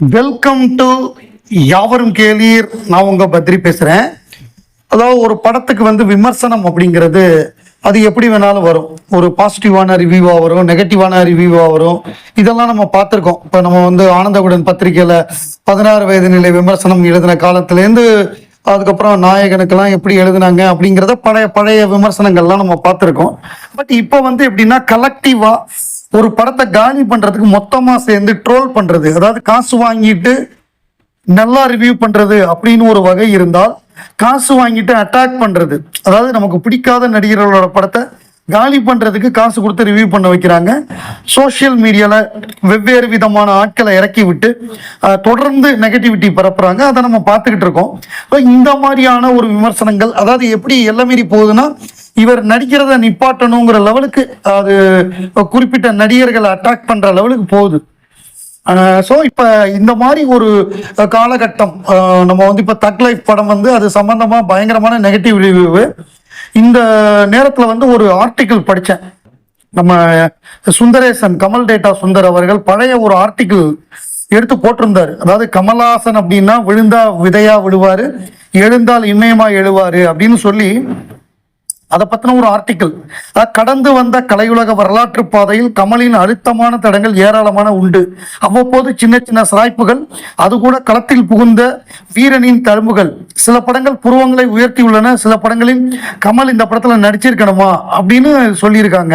Welcome to யாவரும் கேளீர். நான் உங்க பத்ரி பேசுறேன். அதாவது ஒரு படத்துக்கு வந்து விமர்சனம் அப்படிங்கிறது அது எப்படி வேணாலும் வரும். ஒரு பாசிட்டிவான ரிவ்யூவாக வரும் நெகட்டிவான ரிவ்யூவாக வரும். இதெல்லாம் நம்ம பார்த்துருக்கோம். இப்போ நம்ம வந்து ஆனந்தகுடன் பத்திரிக்கையில் பதினாறு வயது நிலை விமர்சனம் எழுதின காலத்துலேருந்து அதுக்கப்புறம் நாயகனுக்கெல்லாம் எப்படி எழுதுனாங்க அப்படிங்கிறத பழைய பழைய விமர்சனங்கள்லாம் நம்ம பார்த்துருக்கோம். பட் இப்போ வந்து எப்படின்னா கலெக்டிவாக ஒரு படத்தை காலி பண்ணுறதுக்கு மொத்தமாக சேர்ந்து ட்ரோல் பண்ணுறது அதாவது காசு வாங்கிட்டு நல்லா ரிவ்யூ பண்றது அப்படின்னு ஒரு வகை இருந்தால் காசு வாங்கிட்டு அட்டாக் பண்றது. அதாவது நமக்கு பிடிக்காத நடிகர்களோட படத்தை காலி பண்றதுக்கு காசு கொடுத்து ரிவ்யூ பண்ண வைக்கிறாங்க. சோஷியல் மீடியால வெவ்வேறு விதமான ஆட்களை இறக்கி விட்டு தொடர்ந்து நெகட்டிவிட்டி பரப்புறாங்க. அதை நம்ம பார்த்துக்கிட்டு இருக்கோம். இப்போ இந்த மாதிரியான ஒரு விமர்சனங்கள் அதாவது எப்படி எல்லாம் மீறி போகுதுன்னா இவர் நடிக்கிறத நிப்பாட்டணுங்கிற லெவலுக்கு அது குறிப்பிட்ட நடிகர்களை அட்டாக் பண்ற லெவலுக்கு போகுது. ஸோ இப்போ இந்த மாதிரி ஒரு காலகட்டம் நம்ம வந்து இப்போ தக் லைஃப் படம் வந்து அது சம்மந்தமாக பயங்கரமான நெகட்டிவ் ரிவ்யூ இந்த நேரத்தில் வந்து ஒரு ஆர்டிக்கிள் படித்தேன் நம்ம சுந்தரேசன் கமல் டேட்டா சுந்தர் அவர்கள் பழைய ஒரு ஆர்டிக்கிள் எடுத்து போட்டிருந்தார். அதாவது கமலாசன் அப்படின்னா விழுந்தா விதையா விழுவாரு எழுந்தால் இன்னயமா எழுவாரு அப்படின்னு சொல்லி அதை பத்தின ஒரு ஆர்டிக்கிள் கடந்து வந்த கலையுலக வரலாற்று பாதையில் கமலின் அழுத்தமான தடங்கள் ஏராளமான உண்டு. அவ்வப்போது சின்ன சின்ன சிராய்ப்புகள் அது கூட களத்தில் புகுந்த வீரனின் தழும்புகள். சில படங்கள் புருவங்களை உயர்த்தியுள்ளன சில படங்களில் கமல் இந்த படத்துல நடிச்சிருக்கணுமா அப்படின்னு சொல்லியிருக்காங்க.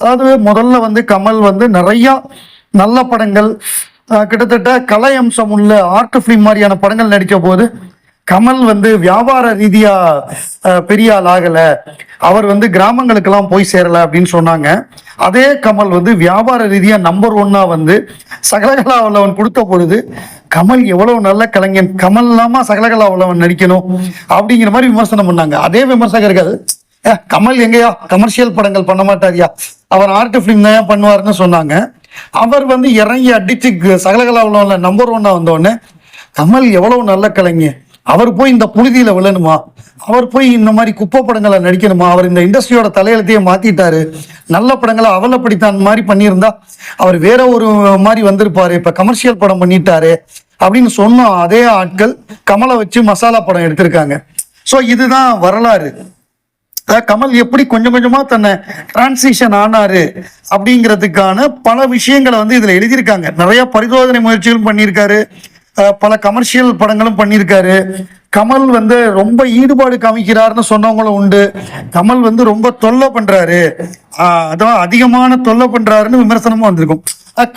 அதாவது முதல்ல வந்து கமல் வந்து நிறைய நல்ல படங்கள் கிட்டத்தட்ட கலை அம்சம் உள்ள ஆர்ட் ஃபிலிம் மாதிரியான படங்கள் நடித்த போது கமல் வந்து வியாபார ரீதியா பெரிய ஆள் ஆகல. அவர் வந்து கிராமங்களுக்கெல்லாம் போய் சேரல அப்படின்னு சொன்னாங்க. அதே கமல் வந்து வியாபார ரீதியா நம்பர் ஒன்னா வந்து சகலகலா உள்ளவன் கொடுத்த பொழுது கமல் எவ்வளவு நல்ல கலைஞன். கமல் இல்லாம சகலகலா உள்ளவன் நடிக்கணும். அப்படிங்கிற மாதிரி விமர்சனம் பண்ணாங்க. அதே விமர்சகர்கள் "ஏ, கமல் எங்கேயா? கமர்ஷியல் படங்கள் பண்ண மாட்டாரியா? அவர் ஆர்ட் ஃபிலிம் தான் பண்ணுவாருன்னு சொன்னாங்க. அவர் வந்து இறங்கி அடிச்சு சகலகலா உள்ளவன்ல நம்பர் ஒன்னா வந்தோடனே கமல் எவ்வளவு நல்ல கலைஞன். அவர் போய் இந்த புழுதியில விழணுமா? அவர் போய் இந்த மாதிரி குப்பை படங்களை நடிக்கணுமா? அவர் இந்த இண்டஸ்ட்ரியோட தலையெழுத்தையே மாத்திட்டாரு. நல்ல படங்களை அவலப்படித்தான் மாதிரி பண்ணியிருந்தா அவர் வேற ஒரு மாதிரி வந்திருப்பாரு. இப்ப கமர்ஷியல் படம் பண்ணிட்டாரு அப்படின்னு சொன்னோம் அதே ஆட்கள் கமலை வச்சு மசாலா படம் எடுத்திருக்காங்க. ஸோ இதுதான் வரலாறு. கமல் எப்படி கொஞ்சம் கொஞ்சமா தன்னை டிரான்சிஷன் ஆனாரு அப்படிங்கிறதுக்கான பல விஷயங்களை வந்து இதுல எழுதியிருக்காங்க. நிறைய பரிசோதனை முயற்சிகளும் பண்ணியிருக்காரு. பல கமர்ஷியல் படங்களும் பண்ணியிருக்காரு. கமல் வந்து ரொம்ப ஈடுபாடு காமிக்கிறாருன்னு சொன்னவங்களும் உண்டு. கமல் வந்து ரொம்ப தொல்லை பண்றாரு. அதான் அதிகமான தொல்லை பண்றாருன்னு விமர்சனமும் வந்திருக்கும்.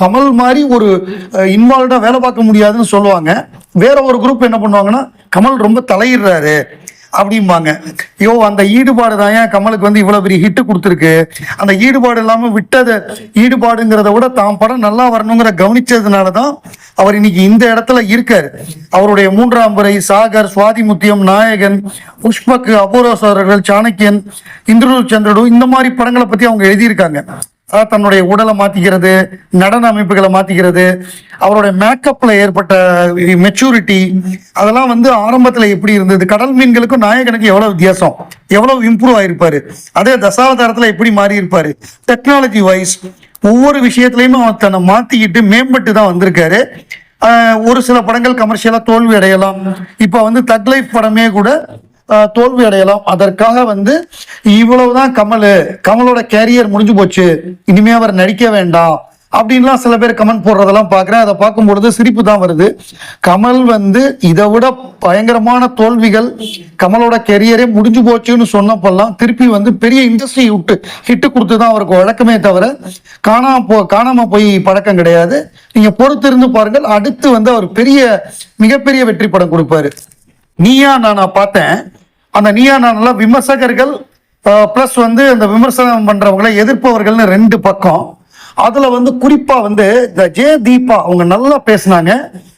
கமல் மாதிரி ஒரு இன்வால்வ்டா வேலை பார்க்க முடியாதுன்னு சொல்லுவாங்க. வேற ஒரு குரூப் என்ன பண்ணுவாங்கன்னா கமல் ரொம்ப தலையிடுறாரு. அப்படிம்பாங்க. ஐயோ அந்த ஈடுபாடு தான் ஏன் கமலுக்கு வந்து இவ்வளவு பெரிய ஹிட் கொடுத்துருக்கு? அந்த ஈடுபாடு இல்லாம விட்டது. ஈடுபாடுங்கிறத விட தான் படம் நல்லா வரணுங்கிற கவனிச்சதுனால தான் அவர் இன்னைக்கு இந்த இடத்துல இருக்காரு. அவருடைய மூன்றாம் முறை சாகர் சுவாதிமுத்தியம் நாயகன் புஷ்பக் அபூர்வ சோதரர்கள் சாணக்கியன் இந்திரூர் சந்திரடு இந்த மாதிரி படங்களை பத்தி அவங்க எழுதியிருக்காங்க. தன்னுடைய உடலை மாத்திக்கிறது நடன அமைப்புகளை மாத்திக்கிறது அவருடைய மேக்கப்ல ஏற்பட்ட மெச்சூரிட்டி அதெல்லாம் வந்து ஆரம்பத்துல எப்படி இருந்தது? கடல் மீன்களுக்கும் நாயகனுக்கும் எவ்வளவு வித்தியாசம்? எவ்வளவு இம்ப்ரூவ் ஆயிருப்பாரு? அதே தசாவதாரத்துல எப்படி மாறி இருப்பாரு டெக்னாலஜி வைஸ் ஒவ்வொரு விஷயத்திலையுமே அவர் தன்னை மாத்திக்கிட்டு மேம்பட்டு தான் வந்திருக்காரு. ஒரு சில படங்கள் கமர்ஷியலா தோல்வி அடையலாம் இப்ப வந்து தக் லைஃப் படமே கூட தோல்வி அடையலாம் அதற்காக வந்து இவ்வளவுதான் கமல். கமலோட கேரியர் முடிஞ்சு போச்சு. இனிமே அவர் நடிக்க வேண்டாம். அப்படின்லாம் சில பேர் கமெண்ட் போடுறதெல்லாம் பார்க்குறேன். அதை பார்க்கும்பொழுது சிரிப்பு தான் வருது. கமல் வந்து இதை விட பயங்கரமான தோல்விகள் கமலோட கெரியரே முடிஞ்சு போச்சுன்னு சொன்னப்பெல்லாம் திருப்பி வந்து பெரிய இண்டஸ்ட்ரி விட்டு ஹிட்டு கொடுத்து தான் அவருக்கு வழக்கமே தவிர காணாம போ காணாமல் போய் பழக்கம் கிடையாது. நீங்கள் பொறுத்திருந்து பாருங்கள். அடுத்து வந்து அவர் பெரிய மிகப்பெரிய வெற்றி படம் கொடுப்பாரு. நீயா நான் பார்த்தேன். அந்த நீயா நானால விமர்சகர்கள் ப்ளஸ் வந்து அந்த விமர்சனம் பண்ணுறவங்களை எதிர்ப்பவர்கள்னு ரெண்டு பக்கம். அதில் வந்து குறிப்பாக வந்து இந்த ஜே தீபா அவங்க நல்லா பேசுனாங்க.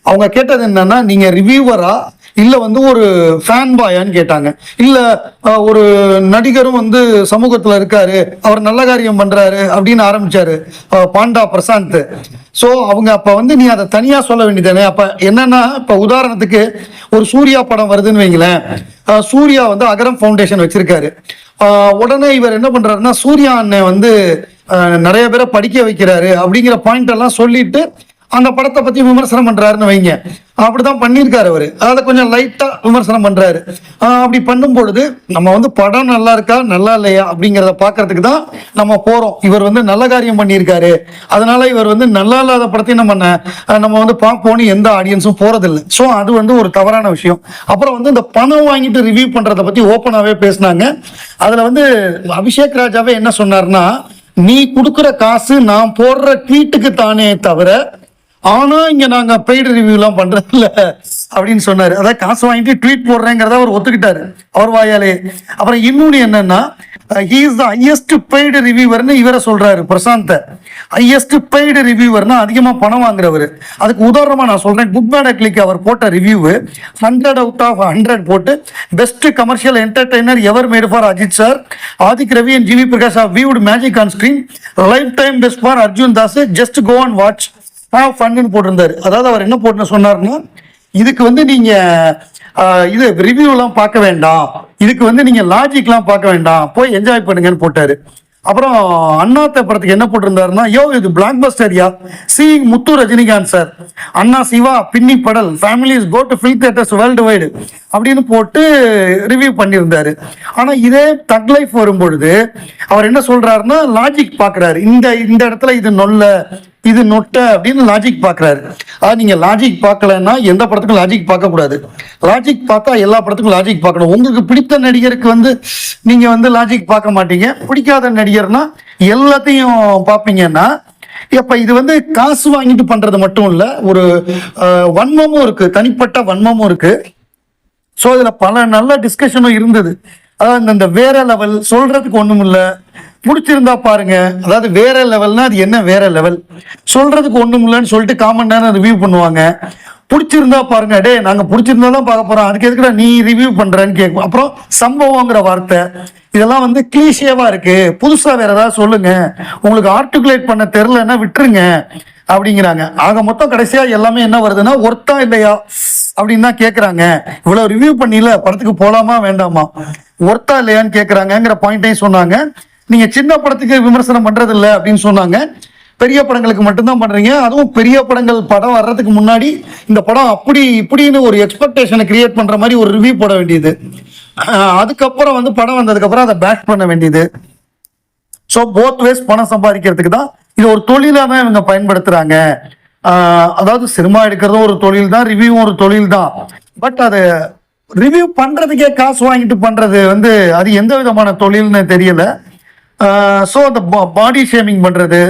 அவங்க கேட்டது என்னன்னா நீங்கள் ரிவ்யூவராக இல்லை வந்து ஒரு ஃபேன் பாயான்னு கேட்டாங்க. இல்லை ஒரு நடிகரும் வந்து சமூகத்தில் இருக்காரு அவர் நல்ல காரியம் பண்ணுறாரு அப்படின்னு ஆரம்பிச்சாரு பாண்டா பிரசாந்த். ஸோ அவங்க அப்போ வந்து நீ அதை தனியாக சொல்ல வேண்டியதானே அப்போ என்னன்னா இப்போ உதாரணத்துக்கு ஒரு சூர்யா படம் வருதுன்னு வைங்களேன். சூர்யா வந்து அகரம் ஃபவுண்டேஷன் வச்சிருக்காரு. உடனே இவர் என்ன பண்ணுறாருன்னா சூர்யா அண்ணன் வந்து நிறைய பேரை படிக்க வைக்கிறாரு அப்படிங்கிற பாயிண்ட் எல்லாம் சொல்லிட்டு அந்த படத்தை பற்றி விமர்சனம் பண்ணுறாருன்னு வைங்க. அப்படிதான் பண்ணியிருக்காரு அவர். அதை கொஞ்சம் லைட்டாக விமர்சனம் பண்ணுறாரு அப்படி பண்ணும் பொழுது நம்ம வந்து படம் நல்லா இருக்கா நல்லா இல்லையா அப்படிங்கிறத பார்க்கறதுக்கு தான் நம்ம போகிறோம் இவர் வந்து நல்ல காரியம் பண்ணியிருக்காரு. அதனால இவர் வந்து நல்லா இல்லாத படத்தையும் நம்ம நம்ம வந்து பார்ப்போம்னு எந்த ஆடியன்ஸும் போகிறதில்லை ஸோ அது வந்து ஒரு தவறான விஷயம். அப்புறம் வந்து இந்த பணம் வாங்கிட்டு ரிவ்யூ பண்ணுறதை பற்றி ஓப்பனாகவே பேசினாங்க. அதில் வந்து அபிஷேக் ராஜாவே என்ன சொன்னார்னா நீ கொடுக்குற காசு நான் போடுற ட்வீட்டுக்கு தானே தவிர ஆனா இங்க நாங்க பெய்டு ரிவ்யூலாம் பண்றது இல்ல அப்படின்னு சொன்னாரு. அதாவது காசு வாங்கிட்டு ட்வீட் போடுறேங்கிறத அவர் ஒத்துக்கிட்டாரு. அவர் வாயாலே. அப்புறம் இன்னொன்று என்னன்னா he is the highest paid ரிவ்யூவர்னு இவரை சொல்றாரு பிரசாந்த ஹையஸ்ட் பெய்டு ரிவ்யூவர்னா அதிகமா பணம் வாங்குறவர். அதுக்கு உதாரணமா நான் சொல்றேன். குட் பேட் கிளிக் அவர் போட்ட review hundred out of hundred போட்டு best commercial entertainer ever made for Ajith sir Adhik Ravi and GV Prakash of viewed magic on screen lifetime best for Arjun Das just go and watch have ஃபண்டுன்னு போட்டிருந்தாரு. அதாவது அவர் என்ன போட்டு சொன்னாருன்னா இதுக்கு வந்து நீங்க இது ரிவ்யூலாம் பார்க்க வேண்டாம். இதுக்கு வந்து நீங்க லாஜிக்லாம் பார்க்க வேண்டாம். போய் என்ஜாய் பண்ணுங்கன்னு போட்டாரு. அப்புறம் அண்ணாத்த படத்துக்கு என்ன போட்டிருந்தாருன்னா யோ இது பிளாக் பஸ்டர்யா சி. முத்து ரஜினிகாந்த் சார். அண்ணா சிவா பின்னி படல். Families go to fill theatres worldwide அப்படின்னு போட்டு ரிவ்யூ பண்ணியிருந்தாரு. ஆனால் இதே தக் லைஃப் வரும்பொழுது அவர் என்ன சொல்றாருன்னா லாஜிக் பார்க்குறாரு. இந்த இந்த இடத்துல இது நொல்ல. இது நொட்ட அப்படின்னு லாஜிக் பார்க்குறாரு. அதாவது நீங்க லாஜிக் பார்க்கலன்னா எந்த படத்துக்கும் லாஜிக் பார்க்கக்கூடாது. லாஜிக் பார்த்தா எல்லா படத்துக்கும் லாஜிக் பார்க்கணும். உங்களுக்கு பிடித்த நடிகருக்கு வந்து நீங்க வந்து லாஜிக் பார்க்க மாட்டீங்க. பிடிக்காத நடிகர்னா எல்லாத்தையும் பார்ப்பீங்கன்னா இப்போ இது வந்து காசு வாங்கிட்டு பண்றது மட்டும் இல்ல ஒரு வன்மமும் இருக்கு. தனிப்பட்ட வன்மமும் இருக்கு. ஸோ இதில் பல நல்ல டிஸ்கஷனும் இருந்தது. அதாவது இந்த- இந்த வேற லெவல் சொல்றதுக்கு ஒண்ணும் இல்லை பிடிச்சிருந்தா பாருங்க. அதாவது வேற லெவல்னா அது என்ன வேற லெவல்? சொல்றதுக்கு ஒண்ணும் இல்லைன்னு சொல்லிட்டு காமன் நேரம் ரிவ்யூ பண்ணுவாங்க. பிடிச்சிருந்தா பாருங்க டே நாங்க பிடிச்சிருந்தா தான் பார்க்க போறோம். அதுக்கு எதுக்குடா நீ ரிவ்யூ பண்றேன்னு கேட்கும் அப்புறம் சம்பவங்கிற வார்த்தை. இதெல்லாம் வந்து கிளீஷியவா இருக்கு. புதுசா வேற ஏதாவது சொல்லுங்க. உங்களுக்கு ஆர்டிகுலேட் பண்ண தெரிலன்னா விட்டுருங்க அப்படிங்கிறாங்க. ஆக மொத்தம் கடைசியா எல்லாமே என்ன வருதுன்னா ஒர்த்தா இல்லையா? அப்படின்னு தான் கேட்குறாங்க இவ்வளவு ரிவ்யூ பண்ணில படத்துக்கு போலாமா வேண்டாமா? ஒர்த்தா இல்லையான்னு கேட்குறாங்கங்கிற பாயிண்ட்டையும் சொன்னாங்க. நீங்க சின்ன படத்துக்கு விமர்சனம் பண்றது இல்லை அப்படின்னு சொன்னாங்க. பெரிய படங்களுக்கு மட்டும்தான் பண்றீங்க. அதுவும் பெரிய படங்கள் படம் வர்றதுக்கு முன்னாடி இந்த படம் அப்படி இப்படின்னு ஒரு எக்ஸ்பெக்டேஷனை கிரியேட் பண்ற மாதிரி ஒரு ரிவ்யூ போட வேண்டியது. அதுக்கப்புறம் வந்து படம் வந்ததுக்கு அப்புறம் அதை பேக் பண்ண வேண்டியது. ஸோ போத் வேஸ் பணம் சம்பாதிக்கிறதுக்கு தான் இது ஒரு தொழிலாக தான் இவங்க பயன்படுத்துகிறாங்க அதாவது சினிமா எடுக்கிறதும் ஒரு தொழில் தான் ரிவ்யூவும் ஒரு தொழில் தான். பட் அது ரிவ்யூ பண்ணுறதுக்கே காசு வாங்கிட்டு பண்ணுறது வந்து அது எந்த விதமான தொழில்னு தெரியலை. ஸோ அந்த பாடி ஷேமிங் பண்றது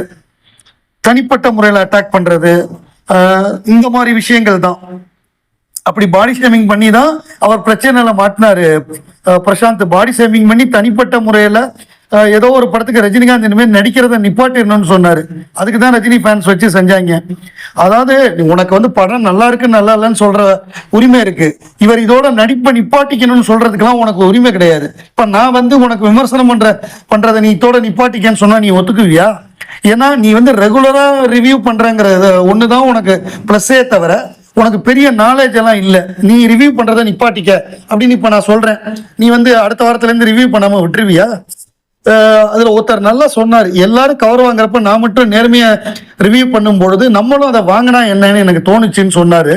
தனிப்பட்ட முறையில் அட்டாக் பண்றது ஆஹ் இந்த மாதிரி விஷயங்கள் தான். அப்படி பாடி ஷேமிங் பண்ணி தான் அவர் பிரச்சனையில் மாட்டினாரு. பிரசாந்த். பாடி ஷேமிங் பண்ணி தனிப்பட்ட முறையில ஏதோ ஒரு படத்துக்கு ரஜினிகாந்த் இனிமேல் நடிக்கிறத நிப்பாட்டிடணும்னு சொன்னார். அதுக்கு தான் ரஜினி ஃபேன்ஸ் வச்சு செஞ்சாங்க. அதாவது உனக்கு வந்து படம் நல்லா இருக்கு நல்லா இல்லைன்னு சொல்ற உரிமை இருக்கு. இவர் இதோட நடிப்பை நிப்பாட்டிக்கணும்னு சொல்றதுக்கெல்லாம் உனக்கு உரிமை கிடையாது. இப்ப நான் வந்து உனக்கு விமர்சனம் பண்ற பண்றதை நீ இதோட நிப்பாட்டிக்கன்னு சொன்னா நீ ஒத்துக்குவியா? ஏன்னா நீ வந்து ரெகுலரா ரிவ்யூ ஒன்று ஒண்ணுதான் உனக்கு ப்ளஸ்ஸே தவிர உனக்கு பெரிய நாலேஜ் எல்லாம் இல்லை. நீ ரிவ்யூ பண்றதை நிப்பாட்டிக்க அப்படின்னு இப்ப நான் சொல்றேன். நீ வந்து அடுத்த வாரத்துல இருந்து ரிவ்யூ பண்ணாம விட்டுருவியா? அதில் ஒருத்தர் நல்லா சொன்னார். எல்லாரும் கவர் வாங்குறப்ப நான் மட்டும் நேர்மையாக ரிவ்யூ பண்ணும் பொழுது நம்மளும் அதை வாங்கினா என்னன்னு எனக்கு தோணுச்சுன்னு சொன்னார்.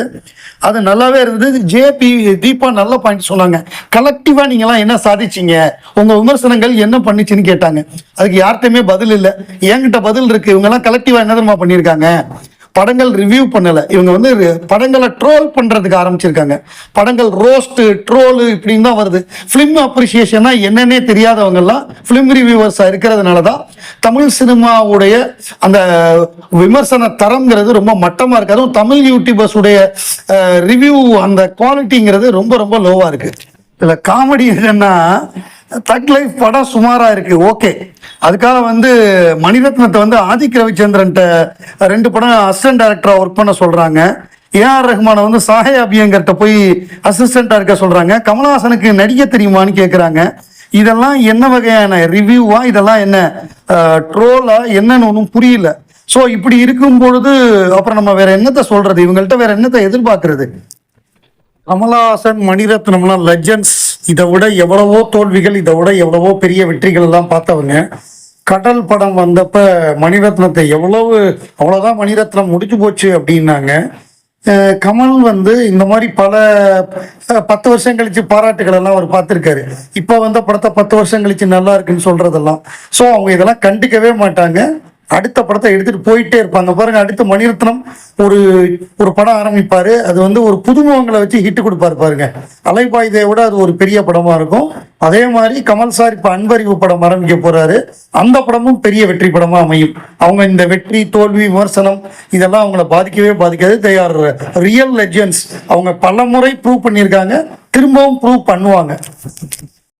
அது நல்லாவே இருந்தது. ஜேபி தீபா நல்ல பாயிண்ட் சொன்னாங்க. கலெக்டிவாக நீங்களாம் என்ன சாதிச்சீங்க? உங்கள் விமர்சனங்கள் என்ன பண்ணுச்சுன்னு கேட்டாங்க. அதுக்கு யார்கிட்டையுமே பதில் இல்லை. என்கிட்ட பதில் இருக்குது இவங்கெல்லாம் கலெக்டிவாக என்ன தெரியுமா பண்ணியிருக்காங்க? படங்கள் ரிவ்யூ பண்ணலை. இவங்க வந்து படங்களை ட்ரோல் பண்ணுறதுக்கு ஆரம்பிச்சிருக்காங்க. படங்கள் ரோஸ்ட்டு ட்ரோலு இப்படின்னு தான் வருது. ஃபிலிம் அப்ரிசியேஷன்னா என்னன்னே தெரியாதவங்கெல்லாம் ஃபிலிம் ரிவ்யூவர்ஸாக இருக்கிறதுனால தான் தமிழ் சினிமாவுடைய அந்த விமர்சன தரங்கிறது ரொம்ப மட்டமாக இருக்கு. அதுவும் தமிழ் யூடியூபர்ஸ் உடைய ரிவ்யூ அந்த குவாலிட்டிங்கிறது ரொம்ப ரொம்ப லோவாக இருக்குது இதில் காமெடி என்னன்னா தக் லைஃப் படம் சுமாராக இருக்கு. ஓகே அதுக்காக வந்து மணிரத்னத்தை வந்து ஆதிக் ரவிச்சந்திரன்ட்ட ரெண்டு படம் அசிஸ்டன்ட் டேரக்டராக ஒர்க் பண்ண சொல்கிறாங்க ஏஆர் ரஹ்மானை வந்து சாஹே அபியங்கர்கிட்ட போய் அசிஸ்டண்ட்டாக இருக்க சொல்கிறாங்க கமலஹாசனுக்கு நடிக்க தெரியுமான்னு கேட்குறாங்க இதெல்லாம் என்ன வகையான ரிவ்யூவா இதெல்லாம் என்ன ட்ரோலா என்னன்னு ஒன்றும் புரியல. ஸோ இப்படி இருக்கும் பொழுது அப்புறம் நம்ம வேற என்னத்தை சொல்றது? இவங்கள்ட்ட வேற என்னத்தை எதிர்பார்க்கறது? கமலஹாசன் மணிரத்னம்லாம் லெஜண்ட்ஸ் இதை விட எவ்வளவோ தோல்விகள் இதை விட எவ்வளவோ பெரிய வெற்றிகள் எல்லாம் பார்த்தவங்க கடல் படம் வந்தப்ப மணிரத்னத்தை எவ்வளவு அவ்வளவுதான் மணிரத்னம் முடிஞ்சு போச்சு அப்படின்னாங்க. கமல் வந்து இந்த மாதிரி பல பத்து வருஷம் கழிச்சு பாராட்டுகள் எல்லாம் அவர் பார்த்திருக்காரு. இப்போ வந்த படத்தை பத்து வருஷம் கழிச்சு நல்லா இருக்குன்னு சொல்றதெல்லாம். ஸோ அவங்க இதெல்லாம் கண்டுக்கவே மாட்டாங்க. அடுத்த படத்தை எடுத்துட்டு போயிட்டே இருப்பாங்க. பாருங்க அடுத்து மணிரத்னம் ஒரு ஒரு படம் ஆரம்பிப்பாரு. அது வந்து ஒரு புதுமுகங்களை வச்சு ஹிட் கொடுப்பாரு பாருங்க. அலைபாயுதை விட அது ஒரு பெரிய படமா இருக்கும். அதே மாதிரி கமல் சார் இப்ப அன்பறிவு படம் ஆரம்பிக்க போறாரு. அந்த படமும் பெரிய வெற்றி படமா அமையும். அவங்க இந்த வெற்றி தோல்வி விமர்சனம் இதெல்லாம் அவங்கள பாதிக்கவே பாதிக்காது. தே ஆர் ரியல் லெஜெண்ட்ஸ் அவங்க பல முறை ப்ரூவ் பண்ணியிருக்காங்க. திரும்பவும் ப்ரூவ் பண்ணுவாங்க.